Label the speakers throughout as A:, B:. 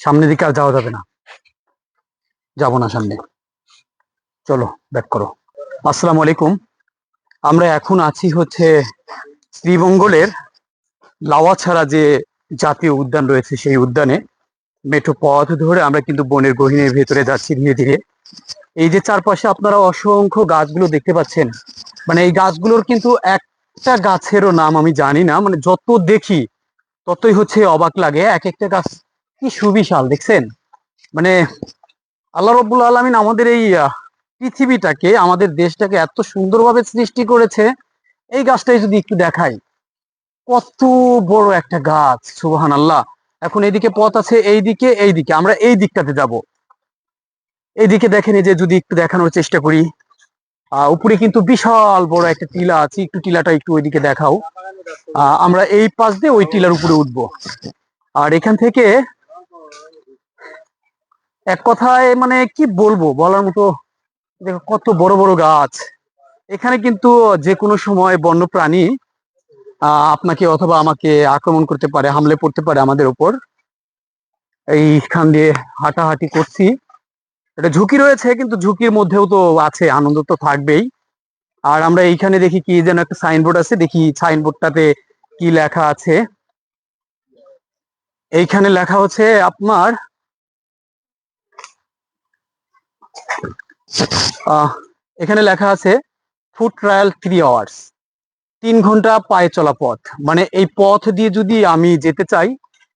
A: সামনের দিকে আর যাওয়া যাবে না। যাব না সামনে। চলো ব্যাক করো। আসসালামু আলাইকুম। আমরা এখন আছি হচ্ছে শ্রীমঙ্গলের লাওয়াছাড়া যে জাতীয় উদ্যান রয়েছে সেই উদ্যানে। মেঠো পথ ধরে আমরা কিন্তু বনের গহীনের ভেতরে যাচ্ছি ধীরে ধীরে। এই যে চারপাশে আপনারা অসংখ্য গাছগুলো দেখতে পাচ্ছেন। মানে এই গাছগুলোর কিন্তু একটা গাছেরও নাম আমি জানি না। মানে যত দেখি ততই হচ্ছে অবাক লাগে। এক একটা গাছ কি সুবিশাল, দেখছেন? মানে আল্লাহ রব্বুল আলমিন আমাদের এই পৃথিবীটাকে, আমাদের দেশটাকে এত সুন্দরভাবে সৃষ্টি করেছে। এই গাছটাই যদি একটু দেখাই। কত বড় একটা গাছ সুবহান আল্লাহ এখন এইদিকে পথ আছে, এইদিকে এইদিকে। আমরা এই দিকটাতে যাব। এইদিকে দেখেন, এই যে যদি একটু দেখানোর চেষ্টা করি। উপরে কিন্তু বিশাল বড় একটা টিলা আছে। একটু টিলাটা একটু ওইদিকে দেখাও। আমরা এই পাশ দিয়ে ওই টিলার উপরে উঠবো। আর এখান থেকে এক কথায় মানে কি বলব? বলার মতো দেখো কত বড় বড় গাছ। এখানে কিন্তু যে কোনো সময় বন্য প্রাণী আপনাকে অথবা আমাকে আক্রমণ করতে পারে, হামলে পড়তে পারে আমাদের উপর এইখান দিয়ে হাঁটাহাঁটি করছি। এটা ঝুঁকি রয়েছে, কিন্তু ঝুঁকির মধ্যেও তো আছে, আনন্দ তো থাকবেই। আর আমরা এইখানে দেখি কি যেন একটা সাইনবোর্ড আছে, দেখি সাইনবোর্ডটাতে কি লেখা আছে। এইখানে লেখা হচ্ছে, আপনার এখানে লেখা আছে ফুট ট্রায়াল থ্রি আওয়ার্স তিন ঘণ্টা পায়ে চলা পথ। মানে এই পথ দিয়ে যদি আমি যেতে চাই,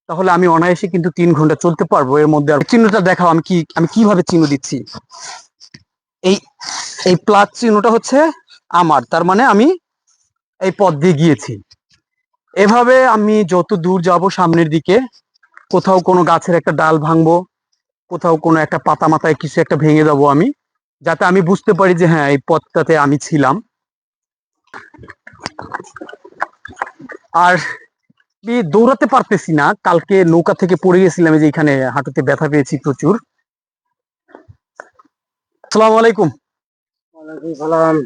A: তাহলে আমি অনায়াসে কিন্তু তিন ঘণ্টা চলতে পারব। এর মধ্যে আর চিহ্নটা দেখাও, আমি কি, আমি কীভাবে চিহ্ন দিচ্ছি? এই এই প্লাস চিহ্নটা হচ্ছে আমার, তার মানে আমি এই পথ দিয়ে গিয়েছি। এভাবে আমি যত দূর যাব সামনের দিকে, কোথাও কোনো গাছের একটা ডাল ভাঙবো কোথাও কোনো একটা পাতা মাথায় কিছু একটা ভেঙে যাব আমি যাতে আমি বুঝতে পারি যে হ্যাঁ এই পথটাতে আমি ছিলাম। আর দৌড়াতে পারতেছি না কালকে নৌকা থেকে পড়ে গেছিলাম যে এখানে হাঁটুতে ব্যথা পেয়েছি প্রচুর। আসসালামু আলাইকুম।
B: সালাম।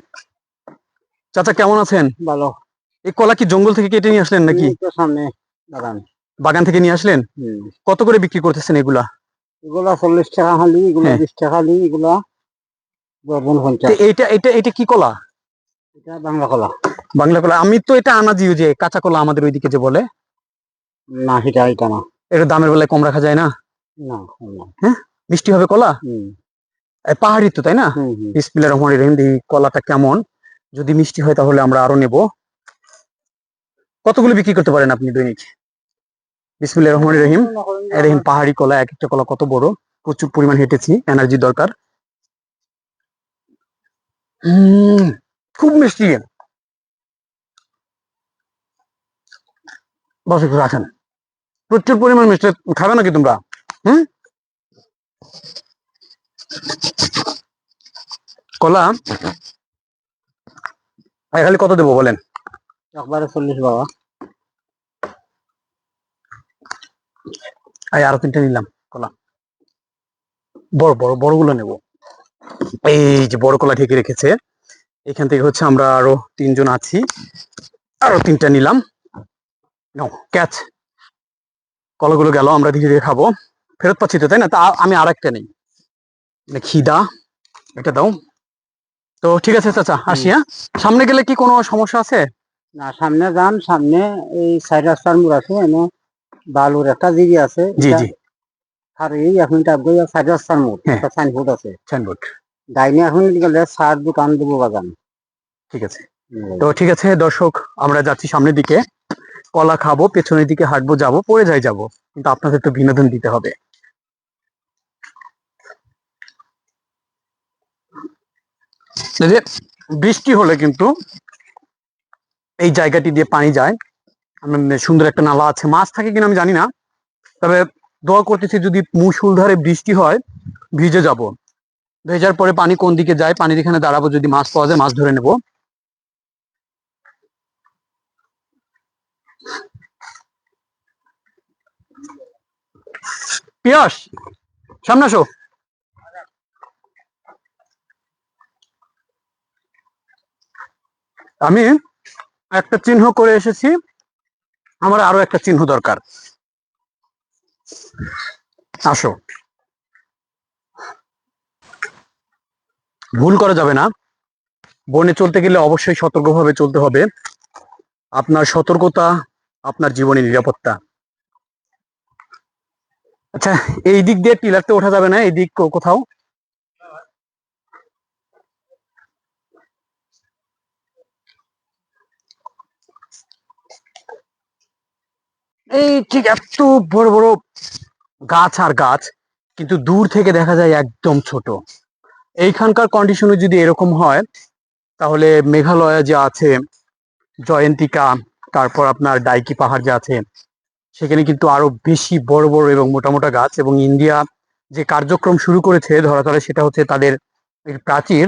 A: চাচা কেমন আছেন?
B: ভালো।
A: এই কলা কি জঙ্গল থেকে কেটে নিয়ে আসলেন নাকি?
B: সামনে বাগান।
A: বাগান থেকে নিয়ে আসলেন? কত করে বিক্রি করতেছেন এগুলা?
B: এগুলা চল্লিশ টাকা খালি এগুলা
A: হ্যাঁ।
B: বিশ টাকা খালি এগুলা পঞ্চাশ।
A: এটা এটা কি কলা?
B: এটা বাংলা কলা।
A: বাংলা কলা। আমি তো এটা আনাজিও যে কাঁচা কলা আমাদের ওইদিকে যে বলে।
B: না এটা না।
A: এটা দামের বেলায় কম রাখা যায় না?
B: না না।
A: মিষ্টি হবে কলা? পাহাড়ি তো তাই না?
B: হুম।
A: রহিম দেখি কলাটা কেমন। যদি মিষ্টি হয় তাহলে আমরা আরও নেব। কতগুলো বিক্রি করতে পারেন আপনি দৈনিক? বিসমিল্লাহির রহমানির রহিম। দেখেন পাহাড়ি কলা এক একটা কলা কত বড় প্রচুর পরিমাণ হেঁটেছি এনার্জি দরকার। খুব মিষ্টি। বস রাখেন প্রচুর পরিমাণ মিষ্টি। খাবে নাকি তোমরা? হম? কলা? খালি কত দেবো বলেন?
B: একবারে চল্লিশ বাবা।
A: এই আরও তিনটা নিলাম কলা। বড় বড় বড়গুলো নেব। এই যে বড় কলা ঢেকে রেখেছে এখান থেকে হচ্ছে আমরা আরও তিনজন আছি। আরও তিনটা নিলাম। নাও ক্যাচ। কলাগুলো গেল আমরা ধীরে ধীরে খাব। ফেরত পাচ্ছি তো তাই না? তা আমি আর একটা নেই। মানে খিদা এটা দাও। তো ঠিক আছে চাচা আসি হ্যাঁ? সামনে গেলে কি কোনো সমস্যা আছে?
B: না সামনে যান সামনে এই সাইড রাস্তার মোড় আছে এনে বালুর একটা দিদি আছে
A: জি জি।
B: আর এই এখন টাইপ সাইড মোড়। একটা সাইনবোর্ড আছে।
A: সাইনবোর্ড।
B: ডাইনে এখন গেলে সার দোকান দেবো বাগান।
A: ঠিক আছে। তো ঠিক আছে দর্শক আমরা যাচ্ছি সামনের দিকে। কলা খাব পেছনের দিকে হাঁটবো যাব পরে যাই যাব। কিন্তু আপনাদের তো বিনোদন দিতে হবে। বৃষ্টি হলে কিন্তু এই জায়গাটি দিয়ে পানি যায়। সুন্দর একটা নালা আছে। মাছ থাকে কিনা আমি জানি না। তবে দোয়া করতেছি যদি মুসুলধারে বৃষ্টি হয়, ভিজে যাব। ভেজার পরে পানি কোন দিকে যায়, পানির এখানে দাঁড়াবো, যদি মাছ পাওয়া যায়, মাছ ধরে নেব। পিয়াস, সামনে আসো। আমি একটা চিহ্ন করে এসেছি। আমার আরও একটা চিহ্ন দরকার। আসো। ভুল করা যাবে না। বনে চলতে গেলে অবশ্যই সতর্কভাবে চলতে হবে। আপনার সতর্কতা, আপনার জীবনের নিরাপত্তা। আচ্ছা এই দিক দিয়ে টিলারতে ওঠা যাবে না, এই দিক কোথাও? এই ঠিক এত বড় বড় গাছ আর গাছ, কিন্তু দূর থেকে দেখা যায় একদম ছোট। এইখানকার কন্ডিশনে যদি এরকম হয়, তাহলে মেঘালয় যে আছে, জয়ন্তিকা, তারপর আপনার ডাইকি পাহাড় যে আছে, সেখানে কিন্তু আরও বেশি বড় বড় এবং মোটা মোটা গাছ এবং ইন্ডিয়া যে কার্যক্রম শুরু করেছে ধরাতলে সেটা হচ্ছে তাদের প্রাচীর